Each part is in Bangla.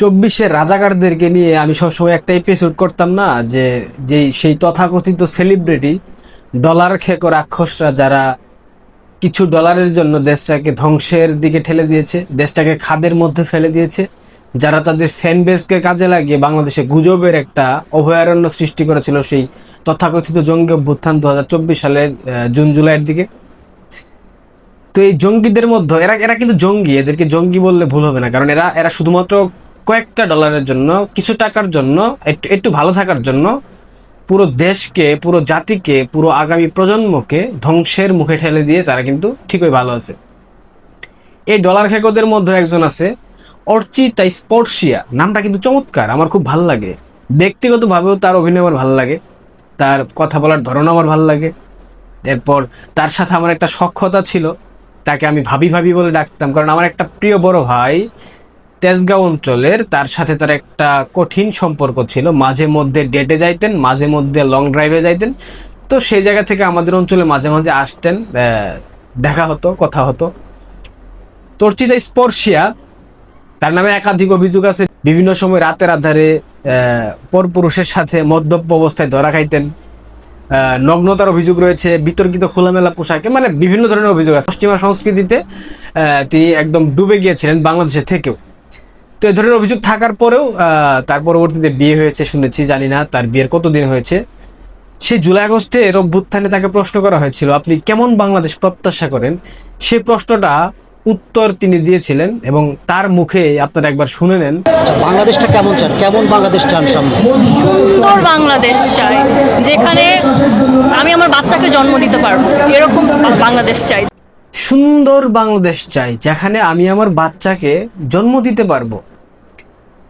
চব্বিশের রাজাকারদেরকে নিয়ে আমি সবসময় একটা এপিসোড করতাম না, যে যে সেই তথাকথিত সেলিব্রিটি ডলার খেকো রাক্ষসরা যারা কিছু ডলারের জন্য দেশটাকে ধ্বংসের দিকে ঠেলে দিয়েছে, দেশটাকে খাদের মধ্যে ফেলে দিয়েছে, যারা তাদের ফ্যান বেসকে কাজে লাগিয়ে বাংলাদেশে গুজবের একটা অভয়ারণ্য সৃষ্টি করেছিল সেই তথাকথিত জঙ্গি অভ্যুত্থান দু হাজার চব্বিশ সালের জুন জুলাইয়ের দিকে। তো এই জঙ্গিদের মধ্যে, এরা এরা কিন্তু জঙ্গি, এদেরকে জঙ্গি বললে ভুল হবে না, কারণ এরা এরা শুধুমাত্র কয়েকটা ডলারের জন্য, কিছু টাকার জন্য, একটু একটু ভালো থাকার জন্য পুরো দেশকে, পুরো জাতিকে, পুরো আগামী প্রজন্মকে ধ্বংসের মুখে ঠেলে দিয়ে তারা কিন্তু ঠিকই ভালো আছে। এই ডলার খেকোদের মধ্যে একজন আছে, অর্চিতা স্পর্শিয়া। নামটা কিন্তু চমৎকার, আমার খুব ভালো লাগে। ব্যক্তিগতভাবেও তার অভিনয় আমার ভালো লাগে, তার কথা বলার ধরন আমার ভালো লাগে। এরপর তার সাথে আমার একটা সক্ষতা ছিল, তাকে আমি ভাবি ভাবি বলে ডাকতাম, কারণ আমার একটা প্রিয় বড় ভাই তেজগাঁও অঞ্চলের, তার সাথে তার একটা কঠিন সম্পর্ক ছিল। মাঝে মধ্যে ডেটে যাইতেন, মাঝে মধ্যে লং ড্রাইভে যাইতেন। তো সেই জায়গা থেকে আমাদের অঞ্চলে মাঝে মাঝে আসতেন দেখা হতো, কথা হতো। তর্চিতা স্পর্শিয়া, তার নামে একাধিক অভিযোগ আছে। বিভিন্ন সময় রাতের আধারে পরপুরুষের সাথে মদ্যপ অবস্থায় ধরা খাইতেন। নগ্নতার অভিযোগ রয়েছে, বিতর্কিত খোলামেলা পোশাকে মানে বিভিন্ন ধরনের অভিযোগ আছে। পশ্চিমা সংস্কৃতিতে তিনি একদম ডুবে গিয়েছিলেন বাংলাদেশের থেকেও। তো এ ধরনের অভিযোগ থাকার পরেও আহ, তার পরবর্তীতে বিয়ে হয়েছে শুনেছি জানি না তার বিয়ের কতদিন হয়েছে। সেই জুলাই আগস্টের অভ্যুত্থানে তাকে প্রশ্ন করা হয়েছিল আপনি কেমন বাংলাদেশ প্রত্যাশা করেন? সেই প্রশ্নটা উত্তর তিনি দিয়েছিলেন এবং তার মুখে আপনারা একবার শুনে নেন। বাংলাদেশটা কেমন চান? কেমন বাংলাদেশ চান সামনে? সুন্দর বাংলাদেশ চাই যেখানে আমি আমার বাচ্চাকে জন্ম দিতে পারব এরকম বাংলাদেশ চাই। সুন্দর বাংলাদেশ চাই, যেখানে আমি আমার বাচ্চাকে জন্ম দিতে পারব।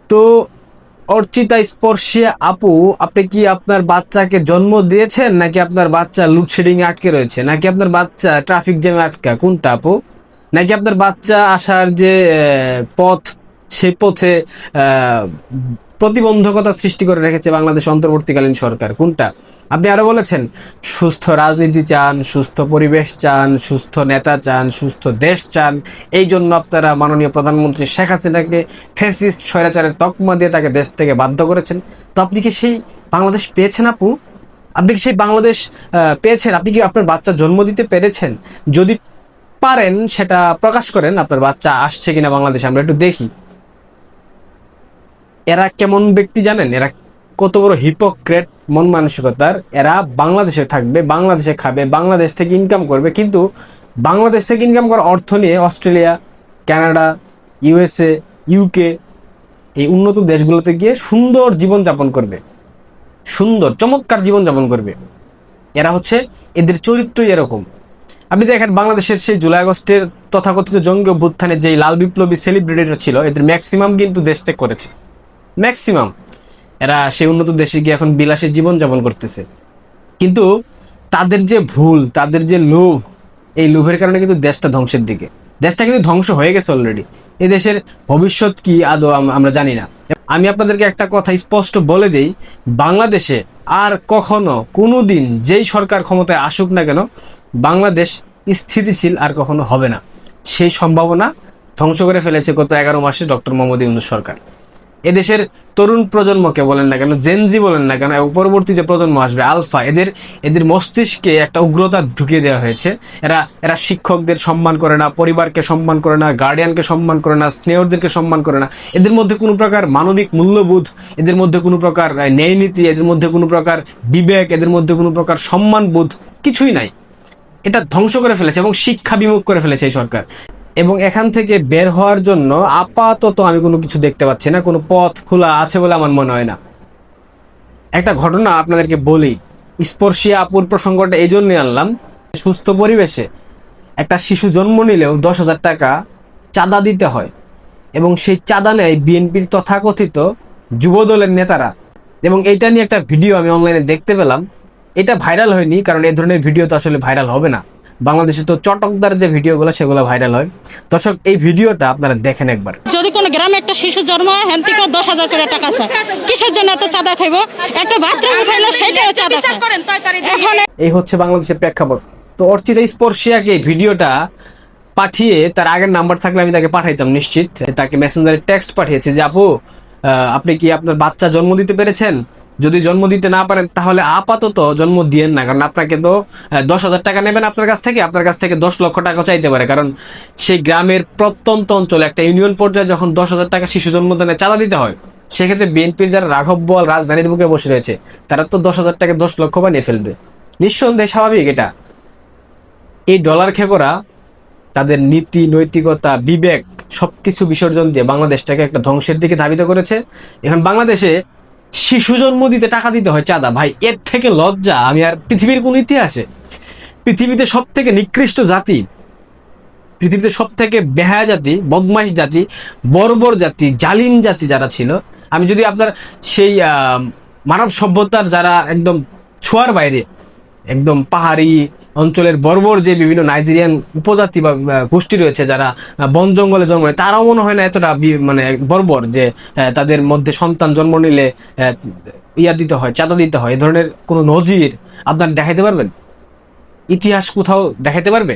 তো অর্চিতা স্পর্শে, আপু, আপনি কি আপনার বাচ্চাকে জন্ম দিয়েছেন, নাকি আপনার বাচ্চা লোডশেডিং আটকে রয়েছে? নাকি আপনার বাচ্চা ট্রাফিক জ্যামে আটকা? কোনটা, আপু? নাকি আপনার বাচ্চা আসার যে পথ, সে পথে প্রতিবন্ধকতা সৃষ্টি করে রেখেছে বাংলাদেশ অন্তর্বর্তীকালীন সরকার। কোনটা? আপনি আরও বলেছেন, সুস্থ রাজনীতি চান, সুস্থ পরিবেশ চান, সুস্থ নেতা চান, সুস্থ দেশ চান। এই জন্য আপনারা মাননীয় প্রধানমন্ত্রী শেখ হাসিনাকে ফেসিস্ট স্বৈরাচারের তকমা দিয়ে তাকে দেশ থেকে বাধ্য করেছেন। তো আপনি কি সেই বাংলাদেশ পেয়েছেন আপু? আপনি কি সেই বাংলাদেশ পেয়েছেন? আপনি কি আপনার বাচ্চা জন্ম দিতে পেরেছেন? যদি পারেন সেটা প্রকাশ করেন, আপনার বাচ্চা আসছে কিনা বাংলাদেশে, আমরা একটু দেখি। এরা কেমন ব্যক্তি জানেন? এরা কত বড় হিপোক্রেট মন মানসিকতার। এরা বাংলাদেশে থাকবে, বাংলাদেশে খাবে, বাংলাদেশ থেকে ইনকাম করবে। কিন্তু বাংলাদেশ থেকে ইনকাম করার অর্থ নিয়ে অস্ট্রেলিয়া, কানাডা ইউএসএ ইউকে এই উন্নত দেশগুলোতে গিয়ে সুন্দর জীবন যাপন করবে। সুন্দর, চমৎকার জীবন যাপন করবে। এরা হচ্ছে এদের চরিত্রই এরকম। আপনি দেখেন বাংলাদেশের সেই জুলাই আগস্টের তথাকথিত জঙ্গি অভ্যুত্থানে যেই লাল বিপ্লবী সেলিব্রিটিরা ছিল, এদের ম্যাক্সিমাম কিন্তু দেশ ত্যাগ করেছে। ম্যাক্সিমাম এরা সেই উন্নত দেশে গিয়ে এখন বিলাসী জীবন যাপন করতেছে। কিন্তু তাদের যে ভুল, তাদের যে লোভ, এই লোভের কারণে কিন্তু দেশটা ধ্বংসের দিকে। দেশটা কিন্তু ধ্বংস হয়ে গেছে অলরেডি এই দেশের ভবিষ্যৎ কি আদৌ আমরা জানি না। আমি আপনাদেরকে একটা কথা স্পষ্ট বলে দেই, বাংলাদেশে আর কখনো কোনো দিন যেই সরকার ক্ষমতায় আসুক না কেন, বাংলাদেশ স্থিতিশীল আর কখনো হবে না। সেই সম্ভাবনা ধ্বংস করে ফেলেছে গত এগারো মাসে ডক্টর মোহাম্মদ ইউনুস সরকার। এদেশের তরুণ প্রজন্মকে বলেন না কেন জেনজি বলেন না কেন, এবং পরবর্তী যে প্রজন্ম আসবে, আলফা, এদের এদের মস্তিষ্কে একটা উগ্রতা ঢুকিয়ে দেওয়া হয়েছে। এরা এরা শিক্ষকদের সম্মান করে না, পরিবারকে সম্মান করে না গার্ডিয়ানকে সম্মান করে না, স্নেহরদেরকে সম্মান করে না। এদের মধ্যে কোনো প্রকার মানবিক মূল্যবোধ, এদের মধ্যে কোনো প্রকার ন্যায় নীতি এদের মধ্যে কোনো প্রকার বিবেক, এদের মধ্যে কোনো প্রকার সম্মানবোধ কিছুই নাই। এটা ধ্বংস করে ফেলেছে এবং শিক্ষা বিমুখ করে ফেলেছে এই সরকার। এবং এখান থেকে বের হওয়ার জন্য আপাতত আমি কোনো কিছু দেখতে পাচ্ছি না, কোনো পথ খোলা আছে বলে আমার মনে হয় না। একটা ঘটনা আপনাদেরকে বলি, স্পর্শী আপুর প্রসঙ্গটা এই জন্যই আনলাম। সুস্থ পরিবেশে একটা শিশু জন্ম নিলেও দশ হাজার টাকা চাঁদা দিতে হয় এবং সেই চাঁদা নেয় বিএনপির তথাকথিত যুবদলের নেতারা। এবং এটা নিয়ে একটা ভিডিও আমি অনলাইনে দেখতে পেলাম। এটা ভাইরাল হয়নি, কারণ এ ধরনের ভিডিও তো আসলে ভাইরাল হবে না। বাংলাদেশে তো চটকদার যে ভিডিওগুলো সেগুলো ভাইরাল হয়। দর্শক এই ভিডিওটা আপনারা দেখেন একবার। যদি কোনো গ্রামে একটা শিশু জন্ম হয় হ্যান থেকে দশ হাজার করে টাকা চায়। কিসের জন্য এত চাঁদা খাইব? একটা বাথরুম খাইলে সেটাও চাঁদা এখন এই হচ্ছে বাংলাদেশের প্রেক্ষাপট। তো অর্চিতা স্পর্শিয়াকে এই ভিডিওটা পাঠিয়ে তার আগের নাম্বার থাকলে আমি তাকে পাঠাইতাম নিশ্চিত। তাকে মেসেঞ্জারে টেক্সট পাঠিয়েছি যে আপু আপনি কি আপনার বাচ্চা জন্ম দিতে পেরেছেন? যদি জন্ম দিতে না পারেন, তাহলে আপাতত জন্ম দিয়েন না। কারণ আপনাকে তো দশ হাজার টাকা নেবেন আপনার কাছ থেকে, আপনার কাছ থেকে দশ লক্ষ টাকা চাইতে পারে। কারণ সেই গ্রামের প্রত্যন্ত অঞ্চলে একটা ইউনিয়ন পর্যায়ে যখন দশ হাজার টাকা শিশু জন্মদানে চাঁদা দিতে হয়, সেক্ষেত্রে বিএনপির যারা রাঘব বল রাজধানীর বুকে বসে রয়েছে, তারা তো দশ হাজার টাকা দশ লক্ষ বানিয়ে ফেলবে। নিঃসন্দেহে স্বাভাবিক এটা। এই ডলার খেকোরা তাদের নীতি, নৈতিকতা, বিবেক, সবকিছু বিসর্জন দিয়ে বাংলাদেশটাকে একটা ধ্বংসের দিকে ধাবিত করেছে। এখন বাংলাদেশে শিশু জন্ম দিতে টাকা দিতে হয় চাঁদা। ভাই, এর থেকে লজ্জা, আমি আর পৃথিবীর কোন ইতিহাসে। পৃথিবীতে সব থেকে নিকৃষ্ট জাতি, পৃথিবীতে সব থেকে বেহায়া জাতি, বদমাইশ জাতি, বর্বর জাতি, জালিম জাতি যারা ছিল, আমি যদি আপনার সেই মানব সভ্যতার যারা একদম ছোঁয়ার বাইরে, একদম পাহাড়ি অঞ্চলের বর্বর যে বিভিন্ন নাইজেরিয়ান উপজাতি বা গোষ্ঠী রয়েছে যারা বন জঙ্গলে জন্ম নেয়, তারাও মনে হয় না এতটা মানে বর্বর যে তাদের মধ্যে সন্তান জন্ম নিলে ইয়া দিতে হয়, চাঁদা দিতে হয়, এ ধরনের কোনো নজির আপনার দেখাইতে পারবেন? ইতিহাস কোথাও দেখাইতে পারবে?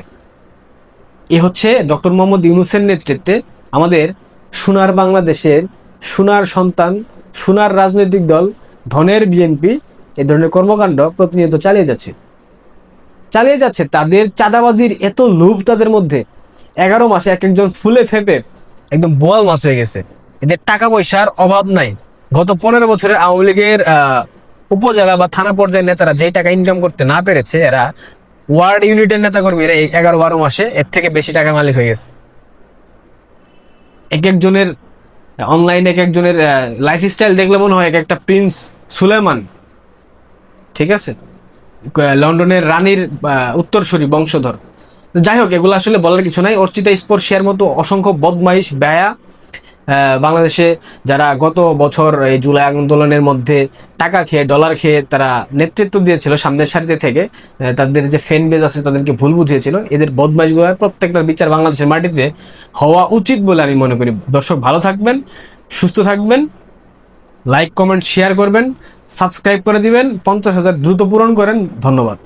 এ হচ্ছে ডক্টর মোহাম্মদ ইউনুসের নেতৃত্বে আমাদের সোনার বাংলাদেশের সোনার সন্তান, সোনার রাজনৈতিক দল, ধনের বিএনপি, এ ধরনের কর্মকাণ্ড প্রতিনিয়ত চালিয়ে যাচ্ছে। চালিয়ে যাচ্ছে। তাদের চাঁদাবাজির এত লোভ তাদের মধ্যে। এগারো মাসে এক একজন ফুলে ফেপে একদম বোয়াল মাছ হয়ে গেছে। এদের টাকা পয়সার অভাব নাই। গত পনেরো বছরে আওয়ামী লীগের উপজেলা বা থানা পর্যায়ের নেতারা যেই টাকা ইনকাম করতে না পেরেছে, এরা ওয়ার্ড ইউনিটের নেতা কর্মীরা এই এগারো বারো মাসে এর থেকে বেশি টাকার মালিক হয়ে গেছে। এক একজনের অনলাইনে এক একজনের লাইফস্টাইল দেখলে মনে হয় এক একটা প্রিন্স সুলেমান। ঠিক আছে? লন্ডনের রানীর উত্তরসূরি বংশধর। যাই হোক এগুলো আসলে বলার কিছু নাই। অর্চিতা স্পর্শিয়ার মতো অসংখ্য বদমাইশ, ব্যয়া বাংলাদেশে যারা গত বছর এই জুলাই আন্দোলনের মধ্যে টাকা খেয়ে, ডলার খেয়ে তারা নেতৃত্ব দিয়েছিল সামনের সারিতে থেকে তাদের যে ফ্যান বেজ আছে তাদেরকে ভুল বুঝিয়েছিল। এদের বদমাইশগুলোর প্রত্যেকটার বিচার বাংলাদেশের মাটিতে হওয়া উচিত বলে আমি মনে করি। দর্শক, ভালো থাকবেন, সুস্থ থাকবেন লাইক কমেন্ট শেয়ার করবেন। সাবস্ক্রাইব করে দিবেন পঞ্চাশ হাজার দ্রুত পূরণ করেন। ধন্যবাদ।